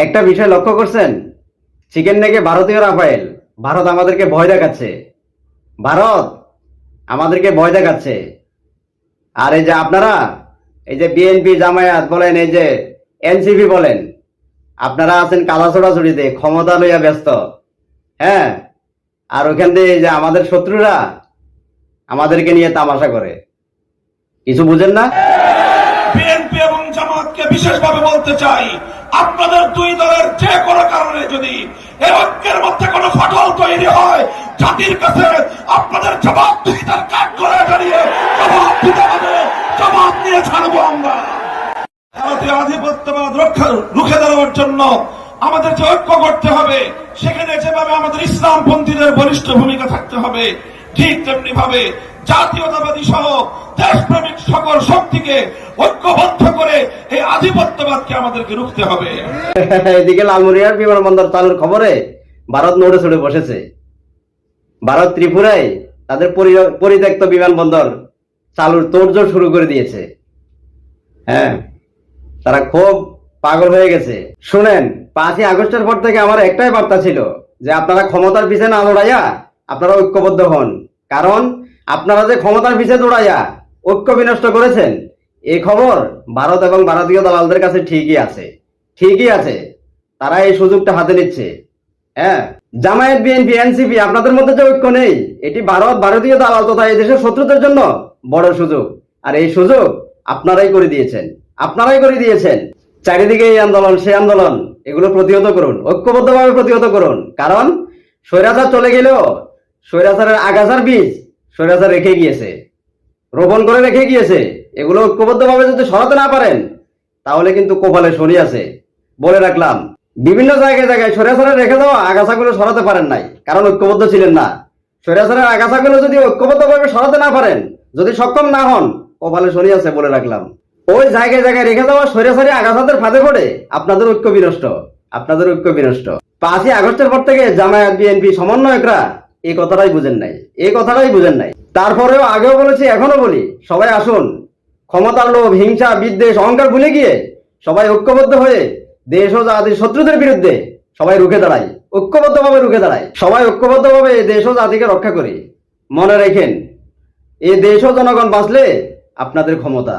একটা বিষয় লক্ষ্য করছেন? চিকেন নেকে ভারতীয় রাফায়েল। ভারত আমাদেরকে ভয় দেখাচ্ছে। ভারত আমাদেরকে ভয় দেখাচ্ছে। আর এই যে আপনারা, এই যে বিএনপি জামায়াত বলেন, এই যে এনসিপি বলেন, আপনারা আছেন কাদা ছোড়াছুড়িতে ক্ষমতা লইয়া ব্যস্ত। হ্যাঁ? আর ওখান এই যে আমাদের শত্রুরা আমাদেরকে নিয়ে তামাশা করে। কিছু বুঝেন না? বিএনপি এবং জামাতকে বিশেষভাবে বলতে চাই আপনাদের দুই দলের যে কোনো কারণে যদি এই ঐক্যের মধ্যে কোনো ফাটল তৈরি হয়, জাতির কাছে আপনাদের জবাব দিতে কাঠ করে দাঁড়িয়ে জবাব দিতে হবে। জবাব নিয়ে ছাড়বো আমরা। ভারতীয় আধিপত্যবাদ রক্ষা, রুখে দাঁড়ানোর জন্য আমাদের যে ঐক্য করতে হবে, সেখানে যেভাবে আমাদের ইসলামপন্থীদের বলিষ্ঠ ভূমিকা থাকতে হবে, ঠিক তেমনি ভাবে জাতীয়তাবাদী সহ দেশপ্রেমিক সকল শক্তিকে ঐক্যবদ্ধ করে এই আধিপত্যবাদকে আমাদেরকে রুখতে হবে। এদিকে লালমনিরহাট বিমানবন্দর চালুর খবরে ভারত নড়ে চড়ে বসেছে। ভারত ত্রিপুরায় তাদের পরিত্যক্ত বিমানবন্দর চালুর তোড়জোড় শুরু করে দিয়েছে। হ্যাঁ তারা খুব পাগল হয়ে গেছে। শুনেন, পাঁচই আগস্টের পর থেকে আমার একটাই বার্তা ছিল যে আপনারা ক্ষমতার পিছনে না দৌড়াইয়া আপনারা ঐক্যবদ্ধ হন। কারণ আপনারা যে ক্ষমতার পিছনে দৌড়াইয়া ঐক্য বিনষ্ট করেছেন এই খবর ভারত এবং ভারতীয় দালালদের কাছে ঠিকই আছে। ঠিকই আছে। তারা এই সুযোগটা হাতে নিচ্ছে। হ্যাঁ? জামায়াত, বিএনপি, এনসিপি, আপনাদের মধ্যে যে ঐক্য নেই, এটি ভারত, ভারতীয় দালাল তথা এই দেশের শত্রুদের জন্য বড় সুযোগ। আর এই সুযোগ আপনারাই করে দিয়েছেন। আপনারাই করে দিয়েছেন। চারিদিকে এই আন্দোলন, সেই আন্দোলন, এগুলো প্রতিহত করুন। ঐক্যবদ্ধভাবে প্রতিহত করুন। কারণ স্বৈরাচার চলে গেলেও স্বৈরাচারের আগাছার বীজ স্বৈরাচার রেখে গিয়েছে। রোপণ করে রেখে গিয়েছে। এগুলো ঐক্যবদ্ধভাবে যদি সরাতে না পারেন, তাহলে কিন্তু কপালে শনি আছে। বলে রাখলাম, বিভিন্ন জায়গায় জায়গায় সরিয়াছাড়া রেখে দেওয়া আগাছাগুলো সরাতে পারেন নাই, কারণ ঐক্যবদ্ধ ছিলেন না। সরিয়াছাড়ার আগাছাগুলো যদি ঐক্যবদ্ধভাবে সরাতে না পারেন, যদি সক্ষম না হন, কপালে শনি আছে বলে রাখলাম। ওই জায়গায় জায়গায় রেখে দেওয়া সরিয়াছাড়ি আগাছাদের ফাঁদে পড়ে আপনাদের ঐক্য বিনষ্ট, আপনাদের ঐক্য বিনষ্ট। পাঁচই আগস্টের পর থেকে জামায়াত, বিএনপি, সমন্বয়করা এই কথাটাই বুঝেন নাই। এই কথাটাই বুঝেন নাই। তারপরেও আগেও বলেছি এখনও বলি, সবাই আসুন। ক্ষমতার লোভ, হিংসা, বিদ্বেষ, অহংকার ভুলে গিয়ে সবাই ঐক্যবদ্ধ হয়ে দেশ ও জাতির শত্রুদের বিরুদ্ধে সবাই রুখে দাঁড়াই। ঐক্যবদ্ধভাবে রুখে দাঁড়াই। সবাই ঐক্যবদ্ধভাবে দেশ ও জাতিকে রক্ষা করি। মনে রেখেন, এই দেশ ও জনগণ বাঁচলে আপনাদের ক্ষমতা।